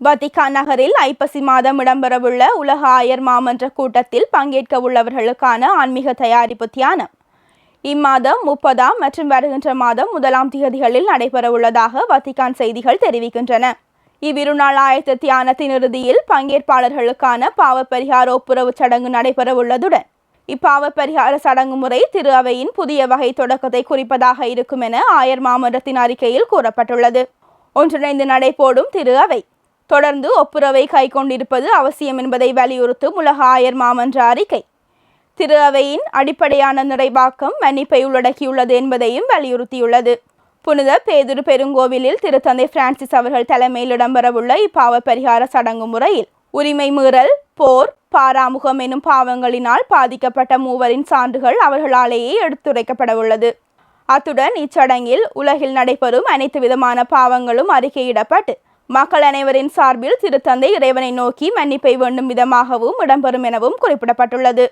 வத்திகான் நகரில் ஐப்பசி மாதம் இடம்பெறவுள்ள உலக ஆயர் மாமன்ற கூட்டத்தில் பங்கேற்க உள்ளவர்களுக்கான ஆன்மீக தயாரிப்பு தியானம். இம்மாதம் முப்பதாம் மற்றும் வருகின்ற மாதம் முதலாம் திகதிகளில் நடைபெறவுள்ளதாக வத்திகான் செய்திகள் தெரிவிக்கின்றன. இவ்விருநாள் ஆயத்த தியானத்தின் இறுதியில் பங்கேற்பாளர்களுக்கான பாவ பரிகார ஒப்புரவு சடங்கு நடைபெறவுள்ளதுடன் இப்பாவ பரிகார சடங்கு முறை திரு அவையின் புதிய வகை தொடக்கத்தை குறிப்பதாக இருக்கும் என ஆயர் மாமன்றத்தின் அறிக்கையில் கூறப்பட்டுள்ளது. ஒன்றிணைந்து நடைபோடும் திரு அவை. தொடர்ந்து ஒப்புரவை கைக்கொண்டிருப்பது அவசியம் என்பதை வலியுறுத்தும் உலக ஆயர் மாமன்ற அறிக்கை. திரு அவையின் அடிப்படையான நிறைவாக்கம் மன்னிப்பை உள்ளடக்கியுள்ளது என்பதையும் வலியுறுத்தியுள்ளது. புனித பேதுரு பெருங்கோவிலில் திருத்தந்தை பிரான்சிஸ் அவர்கள் தலைமையில் இடம்பெறவுள்ள இப்பாவ பரிகார சடங்கு முறையில் உரிமை மீறல் போர் பாராமுகம் எனும் பாவங்களினால் பாதிக்கப்பட்ட மூவரின் சான்றுகள் அவர்களாலேயே எடுத்துரைக்கப்பட உள்ளது அத்துடன் இச்சடங்கில் உலகில் நடைபெறும் அனைத்து விதமான பாவங்களும் அறிக்கையிடப்பட்டு மக்கள் அனைவரின் சார்பில் திருத்தந்தை இறைவனை நோக்கி மன்னிப்பை வேண்டும் விதமாகவும் இடம்பெறும் எனவும் குறிப்பிடப்பட்டுள்ளது.